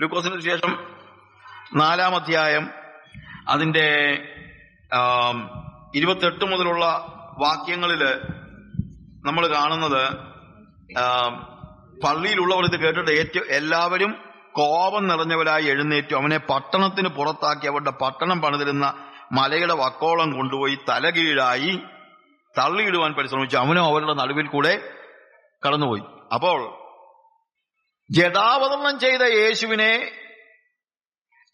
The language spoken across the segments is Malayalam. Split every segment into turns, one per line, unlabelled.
ലൂക്കോസിന് ശേഷം നാലാം അധ്യായം അതിന്റെ ആം, ഇരുപത്തെട്ട് മുതലുള്ള വാക്യങ്ങളിൽ നമ്മൾ കാണുന്നത് പള്ളിയിലുള്ളവർ ഇത് കേട്ടിട്ട് ഏറ്റവും എല്ലാവരും കോപം നിറഞ്ഞവരായി എഴുന്നേറ്റു. അവനെ പട്ടണത്തിന് പുറത്താക്കി അവരുടെ പട്ടണം പണിതിരുന്ന മലയുടെ വക്കോളം കൊണ്ടുപോയി തലകീഴായി തള്ളിയിടുവാൻ പരിശ്രമിച്ചു. അവനും അവരുടെ നടുവിൽ കൂടെ കടന്നുപോയി. അപ്പോൾ ജഡാവതരണം ചെയ്ത യേശുവിനെ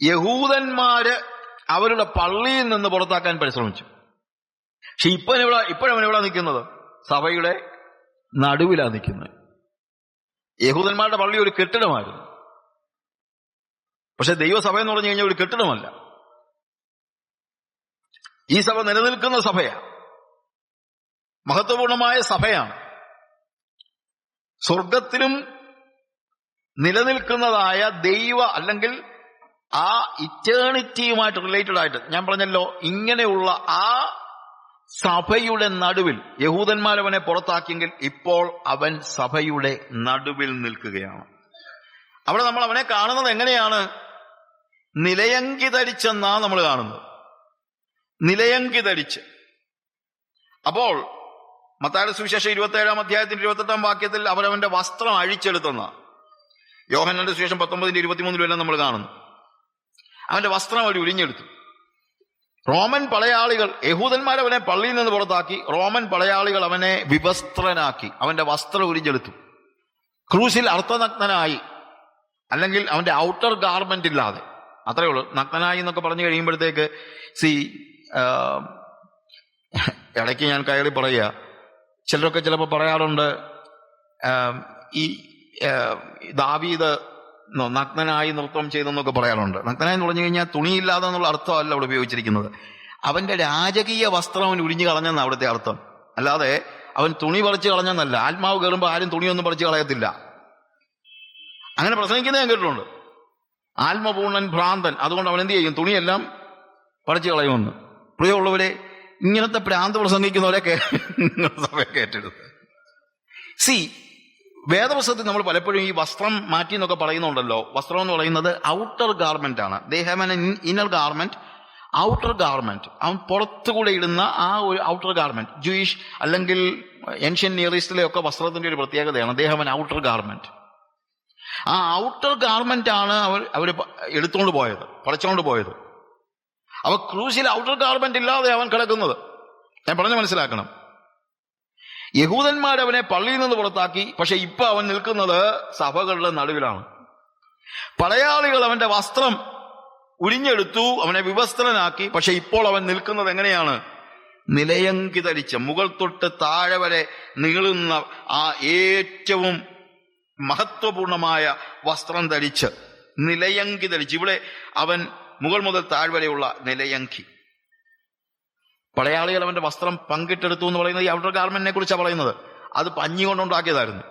യഹൂദന്മാര് അവരുടെ പള്ളിയിൽ നിന്ന് പുറത്താക്കാൻ പരിശ്രമിച്ചു. പക്ഷെ ഇപ്പൊ ഇവിടെ ഇപ്പോഴവൻ എവിടെ നിൽക്കുന്നത്? സഭയുടെ നടുവിലാണ് നിൽക്കുന്നത്. യഹൂദന്മാരുടെ പള്ളി ഒരു കെട്ടിടമായിരുന്നു. പക്ഷെ ദൈവസഭ എന്ന് പറഞ്ഞു കഴിഞ്ഞാൽ ഒരു കെട്ടിടമല്ല. ഈ സഭ നിലനിൽക്കുന്ന സഭയാണ് മഹത്വപൂർണമായ സഭയാണ്. സ്വർഗത്തിലും നിലനിൽക്കുന്നതായ ദൈവ അല്ലെങ്കിൽ ആ ഇറ്റേണിറ്റിയുമായിട്ട് റിലേറ്റഡ് ആയിട്ട് ഞാൻ പറഞ്ഞല്ലോ ഇങ്ങനെയുള്ള ആ സഭയുടെ നടുവിൽ യഹൂദന്മാർ അവനെ പുറത്താക്കിയെങ്കിൽ ഇപ്പോൾ അവൻ സഭയുടെ നടുവിൽ നിൽക്കുകയാണ്. അവിടെ നമ്മൾ അവനെ കാണുന്നത് എങ്ങനെയാണ്? നിലയങ്കി ധരിച്ചെന്നാ നമ്മൾ കാണുന്നത്. നിലയങ്കി ധരിച്ച് അപ്പോൾ മത്തായുടെ സുവിശേഷം ഇരുപത്തേഴാം അധ്യായത്തിന്റെ ഇരുപത്തെട്ടാം വാക്യത്തിൽ അവരവന്റെ വസ്ത്രം അഴിച്ചെടുത്തെന്ന യോഹന്നന്റെ ശേഷം പത്തൊമ്പതിന്റെ ഇരുപത്തിമൂന്നിലെല്ലാം നമ്മൾ കാണുന്നു. അവന്റെ വസ്ത്രം അവർ ഉരിഞ്ഞെടുത്തു. റോമൻ പടയാളികൾ യഹൂദന്മാർ അവനെ പള്ളിയിൽ നിന്ന് പുറത്താക്കി റോമൻ പടയാളികൾ അവനെ വിവസ്ത്രനാക്കി അവന്റെ വസ്ത്രം ഉരിഞ്ഞെടുത്തു. ക്രൂശിൽ അർത്ഥനഗ്നനായി അല്ലെങ്കിൽ അവന്റെ ഔട്ടർ ഗാർമെന്റ് ഇല്ലാതെ. അത്രേ ഉള്ളൂ. നഗ്നനായി എന്നൊക്കെ പറഞ്ഞു കഴിയുമ്പോഴത്തേക്ക് സി ഇടയ്ക്ക് ഞാൻ കയറി പറയുക. ചിലരൊക്കെ ചിലപ്പോൾ പറയാറുണ്ട് ഈ ദാവീദ് നഗ്നനായി നൃത്തം ചെയ്തെന്നൊക്കെ പറയാറുണ്ട്. നഗ്നനായി എന്ന് പറഞ്ഞു കഴിഞ്ഞാൽ തുണിയില്ലാതെ എന്നുള്ള അർത്ഥമല്ല അവിടെ ഉപയോഗിച്ചിരിക്കുന്നത്. അവന്റെ രാജകീയ വസ്ത്രം അവൻ ഉരിഞ്ഞു കളഞ്ഞെന്ന് അവിടുത്തെ അർത്ഥം. അല്ലാതെ അവൻ തുണി പറിച്ചു കളഞ്ഞെന്നല്ല. ആത്മാവ് കയറുമ്പോൾ ആരും തുണിയൊന്നും പറിച്ചു കളയത്തില്ല. അങ്ങനെ പ്രസംഗിക്കുന്നത് ഞാൻ കേട്ടിട്ടുണ്ട്. ആത്മപൂർണൻ ഭ്രാന്തൻ അതുകൊണ്ട് അവൻ എന്ത് ചെയ്യും? തുണിയെല്ലാം പറിച്ചു കളയുമെന്ന്. പ്രിയമുള്ളവരെ ഇങ്ങനത്തെ ഭ്രാന്ത് പ്രസംഗിക്കുന്നവരെ കേട്ടെടുത്ത് സി വേദപുസ്തകത്തിൽ നമ്മൾ പലപ്പോഴും ഈ വസ്ത്രം മാറ്റി എന്നൊക്കെ പറയുന്നുണ്ടല്ലോ. വസ്ത്രം എന്ന് പറയുന്നത് ഔട്ടർ ഗാർമെന്റ് ആണ്. They have an inner garment outer garment അവൻ പുറത്തുകൂടെ ഇടുന്ന ആ ഒരു ഔട്ടർ ഗാർമെന്റ് ജൂയിഷ് അല്ലെങ്കിൽ ഏൻഷ്യൻ നിയർ ഈസ്റ്റിലെ ഒക്കെ വസ്ത്രത്തിന്റെ ഒരു പ്രത്യേകതയാണ്. ഹാവ് എൻ ഔട്ടർ ഗാർമെന്റ് ആ ഔട്ടർ ഗാർമെന്റ് ആണ് അവർ അവർ എടുത്തുകൊണ്ട് പോയത് പടച്ചുകൊണ്ട് പോയത്. അവ ക്രൂസിൽ ഔട്ടർ ഗാർമെന്റ് ഇല്ലാതെ അവൻ കിടക്കുന്നത്. ഞാൻ പറഞ്ഞു മനസ്സിലാക്കണം. യഹൂദന്മാർ അവനെ പള്ളിയിൽ നിന്ന് പുറത്താക്കി. പക്ഷെ ഇപ്പൊ അവൻ നിൽക്കുന്നത് സഭകളുടെ നടുവിലാണ്. പടയാളികൾ അവന്റെ വസ്ത്രം ഉരിഞ്ഞെടുത്തു അവനെ വിവസ്ത്രനാക്കി. പക്ഷെ ഇപ്പോൾ അവൻ നിൽക്കുന്നത് എങ്ങനെയാണ്? നിലയങ്കി ധരിച്ച് മുകൾ തൊട്ട് താഴെ വരെ നീളുന്ന ആ ഏറ്റവും മഹത്വപൂർണമായ വസ്ത്രം ധരിച്ച് നിലയങ്കി ധരിച്ച്. ഇവിടെ അവൻ മുകൾ മുതൽ താഴ്വരെയുള്ള നിലയങ്കി. പടയാളികൾ അവന്റെ വസ്ത്രം പങ്കിട്ടെടുത്തു എന്ന് പറയുന്നത് ഈ ഔട്ടർ ഗാർമെന്റിനെ കുറിച്ചാണ് പറയുന്നത്. അത് പഞ്ഞി കൊണ്ടുണ്ടാക്കിയതായിരുന്നു.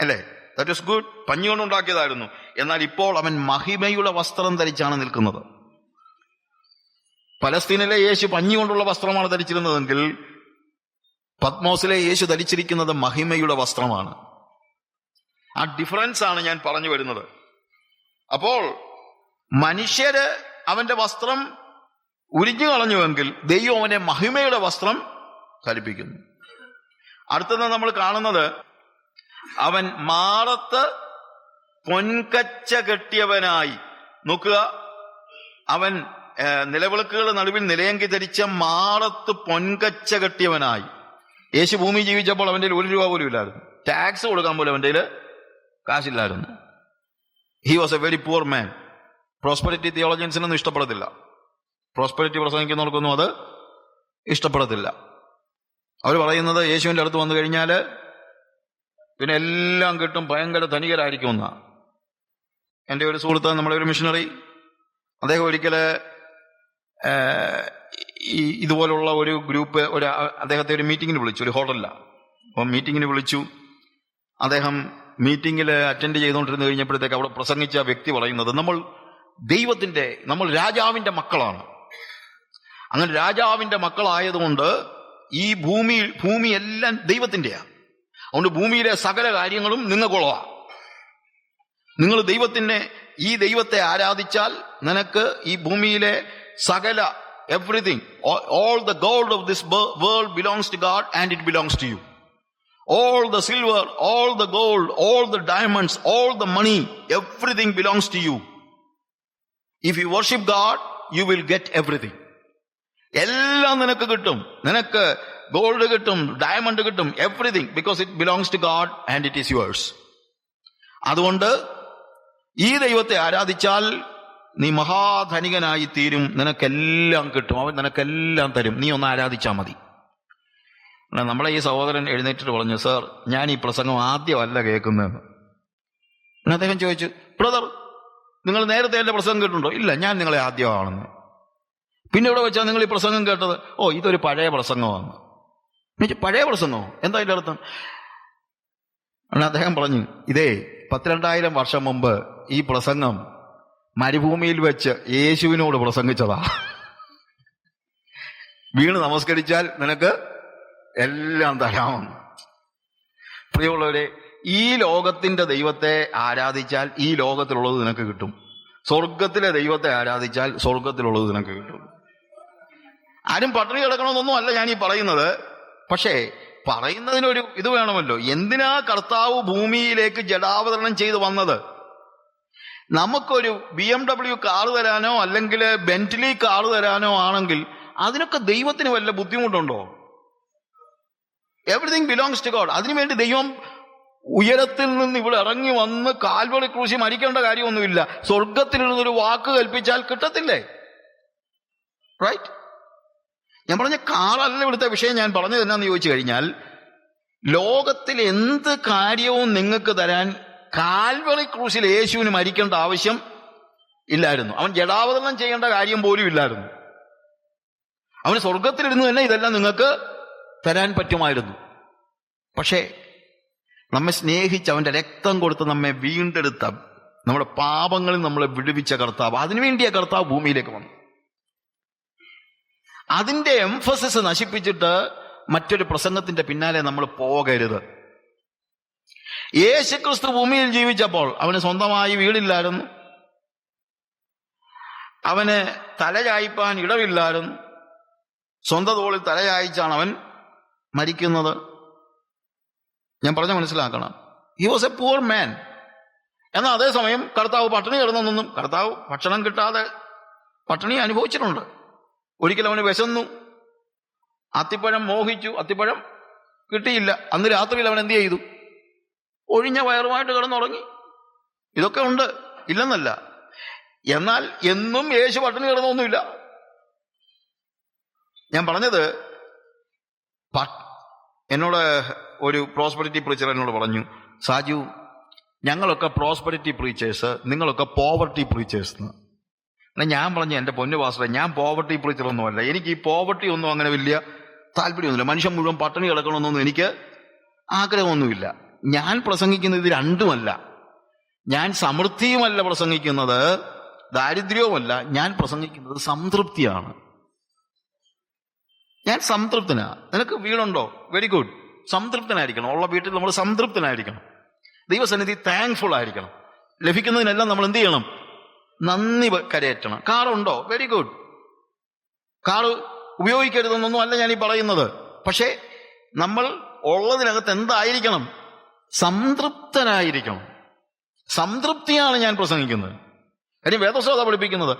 അല്ലേ? ദാറ്റ് ഇസ് ഗുഡ് പഞ്ഞി കൊണ്ടുണ്ടാക്കിയതായിരുന്നു. എന്നാൽ ഇപ്പോൾ അവൻ മഹിമയുടെ വസ്ത്രം ധരിച്ചാണ് നിൽക്കുന്നത്. പലസ്തീനിലെ യേശു പഞ്ഞി കൊണ്ടുള്ള വസ്ത്രമാണ് ധരിച്ചിരുന്നതെങ്കിൽ പത്മോസിലെ യേശു ധരിച്ചിരിക്കുന്നത് മഹിമയുടെ വസ്ത്രമാണ്. ആ ഡിഫറൻസ് ആണ് ഞാൻ പറഞ്ഞു വരുന്നത്. അപ്പോൾ മനുഷ്യര് അവന്റെ വസ്ത്രം ഉരിഞ്ഞു കളഞ്ഞുവെങ്കിൽ ദൈവം അവനെ മഹിമയുടെ വസ്ത്രം ധരിപ്പിക്കുന്നു. അടുത്തത് നമ്മൾ കാണുന്നത് അവൻ മാറത്ത് പൊൻകച്ച കെട്ടിയവനായി. നോക്കുക. അവൻ നിലവിളക്കുകളുടെ നടുവിൽ നിലയങ്കി ധരിച്ച മാറത്ത് പൊൻകച്ച കെട്ടിയവനായി. യേശു ഭൂമി ജീവിച്ചപ്പോൾ അവന്റെ ഒരു രൂപ പോലും ഇല്ലായിരുന്നു. ടാക്സ് കൊടുക്കാൻ പോലും അവന്റെ കാശില്ലായിരുന്നു. He was a very poor man prosperity തിയോളജൻസിനൊന്നും ഇഷ്ടപ്പെടത്തില്ല. പ്രോസ്പെരിറ്റി പ്രസംഗിക്കുന്നവർക്കൊന്നും അത് ഇഷ്ടപ്പെടത്തില്ല. അവർ പറയുന്നത് യേശുവിന്റെ അടുത്ത് വന്നു കഴിഞ്ഞാൽ പിന്നെ എല്ലാം കിട്ടും ഭയങ്കര ധനികരായിരിക്കും എന്നാ എന്റെ ഒരു സുഹൃത്ത് നമ്മുടെ ഒരു മിഷണറി അദ്ദേഹം ഒരിക്കൽ ഈ ഇതുപോലുള്ള ഒരു ഗ്രൂപ്പ് ഒരു അദ്ദേഹത്തെ ഒരു മീറ്റിങ്ങിന് വിളിച്ചു ഒരു ഹോട്ടലിലാണ് അപ്പം മീറ്റിങ്ങിന് വിളിച്ചു. അദ്ദേഹം മീറ്റിങ്ങിൽ അറ്റൻഡ് ചെയ്തുകൊണ്ടിരുന്ന് കഴിഞ്ഞപ്പോഴത്തേക്ക് അവിടെ പ്രസംഗിച്ച വ്യക്തി പറയുന്നത് നമ്മൾ ദൈവത്തിന്റെ നമ്മൾ രാജാവിന്റെ മക്കളാണ്. അങ്ങനെ രാജാവിന്റെ മക്കളായതുകൊണ്ട് ഈ ഭൂമി ഭൂമിയെല്ലാം ദൈവത്തിന്റെയാണ്. അതുകൊണ്ട് ഭൂമിയിലെ സകല കാര്യങ്ങളും നിങ്ങൾക്കുള്ളതാ. നിങ്ങൾ ദൈവത്തിന്റെ ഈ ദൈവത്തെ ആരാധിച്ചാൽ നിനക്ക് ഈ ഭൂമിയിലെ സകല everything all the gold of this world belongs to God and it belongs to you all the silver all the gold all the diamonds all the money everything belongs to you if you worship God, you will get everything. എല്ലാം നിനക്ക് കിട്ടും. നിനക്ക് ഗോൾഡ് കിട്ടും ഡയമണ്ട് കിട്ടും everything because it belongs to God and it is yours അതുകൊണ്ട് ഈ ദൈവത്തെ ആരാധിച്ചാൽ നീ മഹാധനികനായി തീരും. നിനക്കെല്ലാം കിട്ടും. അവൻ നിനക്കെല്ലാം തരും. നീ ഒന്ന് ആരാധിച്ചാൽ മതി. നമ്മളെ ഈ സഹോദരൻ എഴുന്നേറ്റിട്ട് പറഞ്ഞു സർ ഞാൻ ഈ പ്രസംഗം ആദ്യമല്ല കേൾക്കുന്നതെന്ന്. അദ്ദേഹം ചോദിച്ചു ബ്രദർ നിങ്ങൾ നേരത്തെ എന്റെ പ്രസംഗം കേട്ടിട്ടുണ്ടോ? ഇല്ല ഞാൻ നിങ്ങളെ ആദ്യമാണെന്ന്. പിന്നെ ഇവിടെ വെച്ചാൽ നിങ്ങൾ ഈ പ്രസംഗം കേട്ടത്? ഓ ഇതൊരു പഴയ പ്രസംഗമാണ്. പഴയ പ്രസംഗമോ? എന്താ ഇതിന്റെ അർത്ഥം? അദ്ദേഹം പറഞ്ഞു ഇതേ പത്തിരണ്ടായിരം വർഷം മുമ്പ് ഈ പ്രസംഗം മരുഭൂമിയിൽ വെച്ച് യേശുവിനോട് പ്രസംഗിച്ചതാ. വീണ് നമസ്കരിച്ചാൽ നിനക്ക് എല്ലാം തരാമെന്ന് പ്രിയമുള്ളവരെ ഈ ലോകത്തിന്റെ ദൈവത്തെ ആരാധിച്ചാൽ ഈ ലോകത്തിലുള്ളത് നിനക്ക് കിട്ടും. സ്വർഗത്തിലെ ദൈവത്തെ ആരാധിച്ചാൽ സ്വർഗത്തിലുള്ളത് നിനക്ക് കിട്ടും. ആരും പട്ടിണി കിടക്കണമെന്നൊന്നും അല്ല ഞാൻ ഈ പറയുന്നത്. പക്ഷേ പറയുന്നതിനൊരു ഇത് വേണമല്ലോ. എന്തിനാ കർത്താവ് ഭൂമിയിലേക്ക് ജഡാവതരണം ചെയ്ത് വന്നത്? നമുക്കൊരു ബി എം ഡബ്ല്യു കാറ് തരാനോ അല്ലെങ്കിൽ ബെന്റ്ലി കാറ് തരാനോ ആണെങ്കിൽ അതിനൊക്കെ ദൈവത്തിന് വല്ല ബുദ്ധിമുട്ടുണ്ടോ? എവറിഥിങ് ബിലോങ്സ് ടു ഗോഡ് അതിനുവേണ്ടി ദൈവം ഉയരത്തിൽ നിന്ന് ഇവിടെ ഇറങ്ങി വന്ന് കാൽവളി ക്രൂശി മരിക്കേണ്ട കാര്യമൊന്നുമില്ല. സ്വർഗത്തിൽ നിന്നൊരു വാക്ക് കൽപ്പിച്ചാൽ കിട്ടത്തില്ലേ? റൈറ്റ് ഞാൻ പറഞ്ഞ കാറല്ല ഇവിടുത്തെ വിഷയം ഞാൻ പറഞ്ഞത് എന്നാന്ന് ചോദിച്ചു കഴിഞ്ഞാൽ ലോകത്തിൽ എന്ത് കാര്യവും നിങ്ങൾക്ക് തരാൻ കാൽവളി ക്രൂശിൽ യേശുവിന് മരിക്കേണ്ട ആവശ്യം ഇല്ലായിരുന്നു. അവൻ ജടാവതരണം ചെയ്യേണ്ട കാര്യം പോലും ഇല്ലായിരുന്നു. അവന് സ്വർഗത്തിലിരുന്ന് തന്നെ ഇതെല്ലാം നിങ്ങൾക്ക് തരാൻ പറ്റുമായിരുന്നു. പക്ഷേ നമ്മെ സ്നേഹിച്ച് അവന്റെ രക്തം കൊടുത്ത് നമ്മെ വീണ്ടെടുത്ത നമ്മുടെ പാപങ്ങളിൽ നമ്മളെ വിടുവിച്ച കർത്താവ് അതിനുവേണ്ടിയ കർത്താവ് ഭൂമിയിലേക്ക് വന്നു അതിന്റെ എംഫസിസ് നശിപ്പിച്ചിട്ട് മറ്റൊരു പ്രസംഗത്തിന്റെ പിന്നാലെ നമ്മൾ പോകരുത്. യേശുക്രിസ്തു ഭൂമിയിൽ ജീവിച്ചപ്പോൾ അവന് സ്വന്തമായി വീടില്ലായിരുന്നു. അവന് തലചായ്പാൻ ഇടവില്ലായിരുന്നു. സ്വന്തം തോളിൽ തലചായ്ച്ചാണ് അവൻ മരിക്കുന്നത്. ഞാൻ പറഞ്ഞ മനസ്സിലാക്കണം. He was a poor man എന്നാൽ അതേസമയം കർത്താവ് പട്ടിണി കിടന്നൊന്നും കർത്താവ് ഭക്ഷണം കിട്ടാതെ പട്ടിണി അനുഭവിച്ചിട്ടുണ്ട്. ഒരിക്കലും അവന് വിശന്നു. അത്തിപ്പഴം മോഹിച്ചു. അത്തിപ്പഴം കിട്ടിയില്ല. അന്ന് രാത്രിയിൽ അവൻ എന്ത് ചെയ്തു? ഒഴിഞ്ഞ വയറുമായിട്ട് കിടന്നുറങ്ങി. ഇതൊക്കെ ഉണ്ട്. ഇല്ലെന്നല്ല. എന്നാൽ എന്നും യേശു പട്ടിണി കിടന്നൊന്നുമില്ല. ഞാൻ പറഞ്ഞത് എന്നോട് ഒരു പ്രോസ്പെരിറ്റി പ്രീച്ചർ എന്നോട് പറഞ്ഞു സാജു ഞങ്ങളൊക്കെ പ്രോസ്പെരിറ്റി പ്രീച്ചേഴ്സ് നിങ്ങളൊക്കെ പോവർട്ടി പ്രീച്ചേഴ്സ് എന്നാൽ ഞാൻ പറഞ്ഞു എന്റെ പൊന്നു പാസ്റ്ററെ ഞാൻ പോവർട്ടി പ്രീച്ചറൊന്നുമല്ല എനിക്ക് ഈ പോവർട്ടി ഒന്നും അങ്ങനെ വലിയ താല്പര്യമൊന്നുമില്ല. മനുഷ്യൻ മുഴുവൻ പട്ടിണി കിടക്കണമെന്നൊന്നും എനിക്ക് ആഗ്രഹമൊന്നുമില്ല. ഞാൻ പ്രസംഗിക്കുന്നത് ഇത് രണ്ടുമല്ല. ഞാൻ സമൃദ്ധിയുമല്ല പ്രസംഗിക്കുന്നത് ദാരിദ്ര്യവുമല്ല. ഞാൻ പ്രസംഗിക്കുന്നത് സംതൃപ്തിയാണ്. ഞാൻ സംതൃപ്തനാ. നിനക്ക് വീടുണ്ടോ? വെരി ഗുഡ് സംതൃപ്തനായിരിക്കണം. ഉള്ള വീട്ടിൽ നമ്മൾ സംതൃപ്തനായിരിക്കണം. ദൈവസന്നിധി താങ്ക്ഫുൾ ആയിരിക്കണം. ലഭിക്കുന്നതിനെല്ലാം നമ്മൾ എന്ത് ചെയ്യണം? നന്ദി കരയറ്റണം. കാറുണ്ടോ വെരി ഗുഡ് കാറ് ഉപയോഗിക്കരുതെന്നൊന്നും അല്ല ഞാൻ ഈ പറയുന്നത്. പക്ഷേ നമ്മൾ ഉള്ളതിനകത്ത് എന്തായിരിക്കണം? സംതൃപ്തനായിരിക്കണം. സംതൃപ്തിയാണ് ഞാൻ പ്രസംഗിക്കുന്നത്. കാര്യം വേദശ്രോത പഠിപ്പിക്കുന്നത്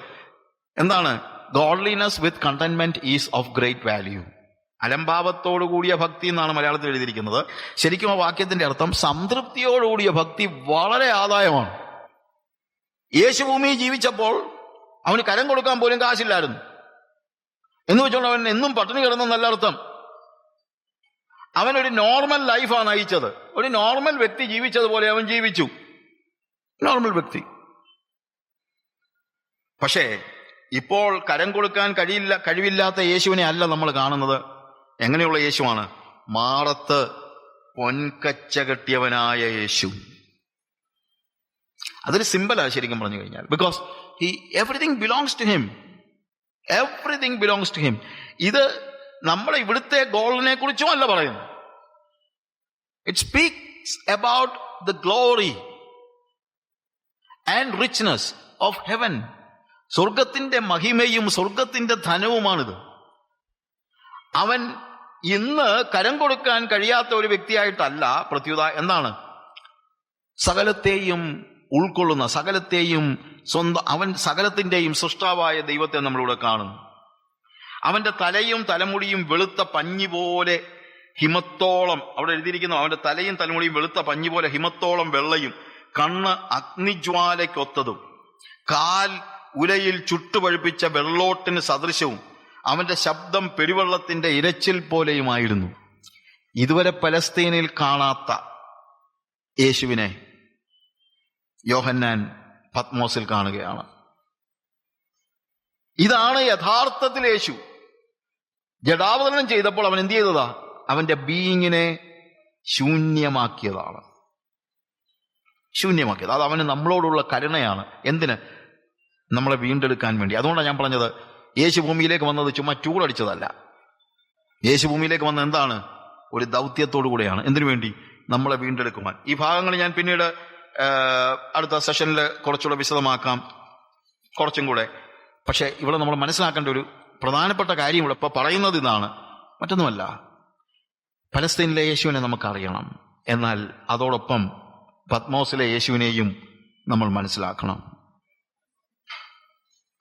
എന്താണ്? Godliness with contentment is of great value അലംഭാവത്തോടു കൂടിയ ഭക്തി എന്നാണ് മലയാളത്തിൽ എഴുതിയിരിക്കുന്നത്. ശരിക്കും ആ വാക്യത്തിന്റെ അർത്ഥം സംതൃപ്തിയോടുകൂടിയ ഭക്തി വളരെ ആദായമാണ്. യേശു ജീവിച്ചപ്പോൾ അവന് കരം കൊടുക്കാൻ പോലും കാശില്ലായിരുന്നു. എന്ന് വെച്ചോണ്ട് അവൻ എന്നും പട്ടിണി കിടന്നെന്നല്ല അർത്ഥം. അവനൊരു നോർമൽ ലൈഫാണ് നയിച്ചത്. ഒരു നോർമൽ വ്യക്തി ജീവിച്ചതുപോലെ അവൻ ജീവിച്ചു. നോർമൽ വ്യക്തി. പക്ഷേ ഇപ്പോൾ കരം കൊടുക്കാൻ കഴിയില്ല കഴിവില്ലാത്ത യേശുവിനെ അല്ല നമ്മൾ കാണുന്നത്. എങ്ങനെയുള്ള യേശുവാണ്? മാറത്ത് പൊൻകച്ച കെട്ടിയവനായ യേശു. അതൊരു സിമ്പിളാണ് ശരിക്കും പറഞ്ഞു കഴിഞ്ഞാൽ. Because he everything belongs to him everything belongs to him ഇത് നമ്മുടെ ഇവിടുത്തെ ഗോളിനെ കുറിച്ചും അല്ല പറയുന്നു. It speaks about the glory and richness of heaven സ്വർഗത്തിന്റെ മഹിമയും സ്വർഗത്തിന്റെ ധനവുമാണിത്. അവൻ ഇന്ന് കരം കൊടുക്കാൻ കഴിയാത്ത ഒരു വ്യക്തിയായിട്ടല്ല പ്രത്യുത. എന്താണ്? സകലത്തെയും ഉൾക്കൊള്ളുന്ന സകലത്തെയും സ്വന്തം അവൻ സകലത്തിന്റെയും സൃഷ്ടാവായ ദൈവത്തെ നമ്മളിവിടെ കാണുന്നു. അവന്റെ തലയും തലമുടിയും വെളുത്ത പഞ്ഞി പോലെ ഹിമത്തോളം അവിടെ എഴുതിയിരിക്കുന്നു അവന്റെ തലയും തലമുടിയും വെളുത്ത പഞ്ഞി പോലെ ഹിമത്തോളം വെള്ളയും കണ്ണ് അഗ്നിജ്വാലയ്ക്കൊത്തതും കാൽ ഉലയിൽ ചുട്ടുപഴുപ്പിച്ച വെള്ളോട്ടിന് സദൃശവും അവന്റെ ശബ്ദം പെരുവെള്ളത്തിന്റെ ഇരച്ചിൽ പോലെയുമായിരുന്നു. ഇതുവരെ പലസ്തീനിൽ കാണാത്ത യേശുവിനെ യോഹന്നാൻ പത്മോസിൽ കാണുകയാണ്. ഇതാണ് യഥാർത്ഥത്തിൽ യേശു. ജഡാവതരണം ചെയ്തപ്പോൾ അവൻ എന്ത് ചെയ്തതാ? അവന്റെ ബീയിങ്ങിനെ ശൂന്യമാക്കിയതാണ്. ശൂന്യമാക്കിയത്. അത് അവന് നമ്മളോടുള്ള കരുണയാണ്. എന്തിന്? നമ്മളെ വീണ്ടെടുക്കാൻ വേണ്ടി. അതുകൊണ്ടാണ് ഞാൻ പറഞ്ഞത് യേശു ഭൂമിയിലേക്ക് വന്നത് ചുമ്മാ ചൂടടിച്ചതല്ല യേശു ഭൂമിയിലേക്ക് വന്നത് എന്താണ്? ഒരു ദൗത്യത്തോടു കൂടെയാണ്. എന്തിനു വേണ്ടി? നമ്മളെ വീണ്ടെടുക്കുവാൻ. ഈ ഭാഗങ്ങൾ ഞാൻ പിന്നീട് അടുത്ത സെഷനിൽ കുറച്ചുകൂടെ വിശദമാക്കാം. കുറച്ചും കൂടെ. പക്ഷെ ഇവിടെ നമ്മൾ മനസ്സിലാക്കേണ്ട ഒരു പ്രധാനപ്പെട്ട കാര്യം ഇവിടെ ഇപ്പൊ പറയുന്നത് ഇതാണ്. മറ്റൊന്നുമല്ല. പലസ്തീനിലെ യേശുവിനെ നമുക്കറിയണം. എന്നാൽ അതോടൊപ്പം പത്മോസിലെ യേശുവിനെയും നമ്മൾ മനസ്സിലാക്കണം.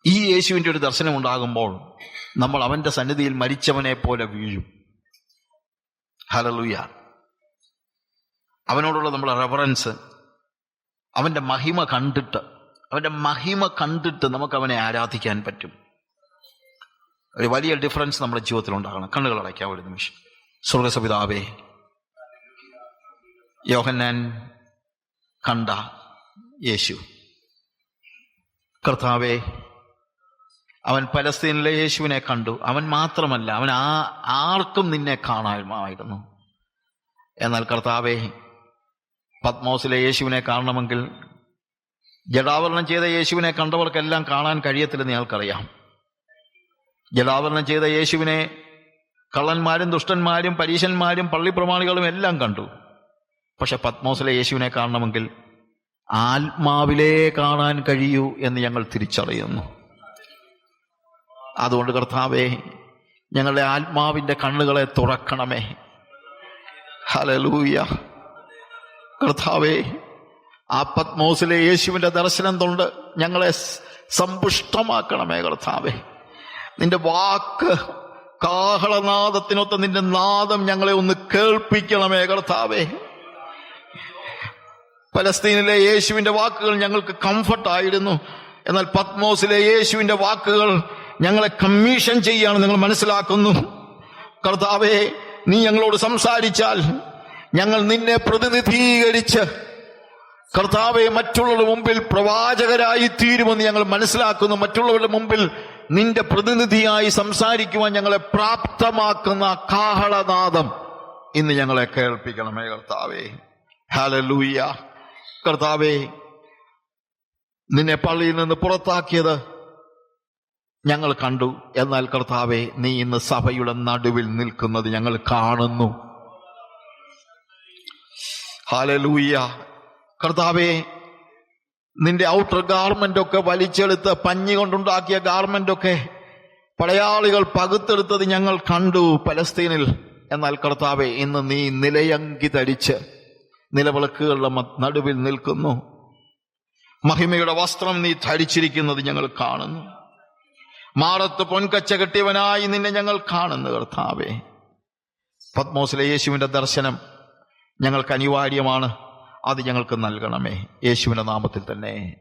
ഈ യേശുവിന്റെ ഒരു ദർശനം ഉണ്ടാകുമ്പോൾ നമ്മൾ അവന്റെ സന്നിധിയിൽ മരിച്ചവനെ പോലെ വീഴും. ഹലലുയ അവനോടുള്ള നമ്മുടെ റെഫറൻസ് അവന്റെ മഹിമ കണ്ടിട്ട് അവന്റെ മഹിമ കണ്ടിട്ട് നമുക്ക് അവനെ ആരാധിക്കാൻ പറ്റും. ഒരു വലിയ ഡിഫറൻസ് നമ്മുടെ ജീവിതത്തിൽ ഉണ്ടാകണം കണ്ണുകൾ അടയ്ക്കാം ഒരു നിമിഷം. സ്വർഗസപിതാവേ യോഹന്നാൻ കണ്ട യേശു. കർത്താവേ അവൻ പലസ്തീനിലെ യേശുവിനെ കണ്ടു. അവൻ മാത്രമല്ല അവൻ ആ ആർക്കും നിന്നെ കാണാമായിരുന്നു. എന്നാൽ കർത്താവെ പത്മോസിലെ യേശുവിനെ കാണണമെങ്കിൽ ജഡാവരണം ചെയ്ത യേശുവിനെ കണ്ടവർക്കെല്ലാം കാണാൻ കഴിയത്തില്ലെന്ന് ഞങ്ങൾക്കറിയാം ജഡാവരണം ചെയ്ത യേശുവിനെ കള്ളന്മാരും ദുഷ്ടന്മാരും പരീശന്മാരും പള്ളിപ്രമാണികളും എല്ലാം കണ്ടു. പക്ഷെ പത്മോസിലെ യേശുവിനെ കാണണമെങ്കിൽ ആത്മാവിലേ കാണാൻ കഴിയൂ എന്ന് ഞങ്ങൾ തിരിച്ചറിയുന്നു. അതുകൊണ്ട് കർത്താവേ ഞങ്ങളുടെ ആത്മാവിന്റെ കണ്ണുകളെ തുറക്കണമേ. ഹലലൂയ കർത്താവേ ആ പത്മോസിലെ യേശുവിന്റെ ദർശനം കൊണ്ട് ഞങ്ങളെ സമ്പുഷ്ടമാക്കണമേ കർത്താവേ. നിന്റെ വാക്ക് കാഹളനാദത്തിനൊത്ത നിന്റെ നാദം ഞങ്ങളെ ഒന്ന് കേൾപ്പിക്കണമേ കർത്താവേ. പലസ്തീനിലെ യേശുവിന്റെ വാക്കുകൾ ഞങ്ങൾക്ക് കംഫർട്ടായിരുന്നു. എന്നാൽ പത്മോസിലെ യേശുവിന്റെ വാക്കുകൾ ഞങ്ങളെ കമ്മീഷൻ ചെയ്യാണ് നിങ്ങൾ മനസ്സിലാക്കുന്നു. കർത്താവേ നീ ഞങ്ങളോട് സംസാരിച്ചാൽ ഞങ്ങൾ നിന്നെ പ്രതിനിധീകരിച്ച് കർത്താവെ മറ്റുള്ളവരുടെ മുമ്പിൽ പ്രവാചകരായി തീരുമെന്ന് ഞങ്ങൾ മനസ്സിലാക്കുന്നു. മറ്റുള്ളവരുടെ മുമ്പിൽ നിന്റെ പ്രതിനിധിയായി സംസാരിക്കുവാൻ ഞങ്ങളെ പ്രാപ്തമാക്കുന്ന കാഹളനാദം ഇന്ന് ഞങ്ങളെ കേൾപ്പിക്കണമേ കർത്താവേ. ഹാലലൂയ കർത്താവേ നിന്നെ പള്ളിയിൽ നിന്ന് പുറത്താക്കിയത് ഞങ്ങൾ കണ്ടു. എന്നാൽ കർത്താവെ നീ ഇന്ന് സഭയുടെ നടുവിൽ നിൽക്കുന്നത് ഞങ്ങൾ കാണുന്നു. ഹാലലൂയ. കർത്താവെ നിന്റെ ഔട്ടർ ഗാർമെന്റ് ഒക്കെ വലിച്ചെടുത്ത് പഞ്ഞി കൊണ്ടുണ്ടാക്കിയ ഗാർമെന്റ് ഒക്കെ പടയാളികൾ പകുത്തെടുത്തത് ഞങ്ങൾ കണ്ടു പലസ്തീനിൽ. എന്നാൽ കർത്താവെ ഇന്ന് നീ നിലയങ്കി ധരിച്ച് നിലവിളക്കുകളുടെ നടുവിൽ നിൽക്കുന്നു. മഹിമയുടെ വസ്ത്രം നീ ധരിച്ചിരിക്കുന്നത് ഞങ്ങൾ കാണുന്നു. മാറത്ത് പൊൻകച്ച കെട്ടിയവനായി നിന്നെ ഞങ്ങൾ കാണുന്നു കർത്താവെ. പത്മോസിലെ യേശുവിന്റെ ദർശനം ഞങ്ങൾക്ക് അനിവാര്യമാണ്. അത് ഞങ്ങൾക്ക് നൽകണമേ. യേശുവിന്റെ നാമത്തിൽ തന്നെ.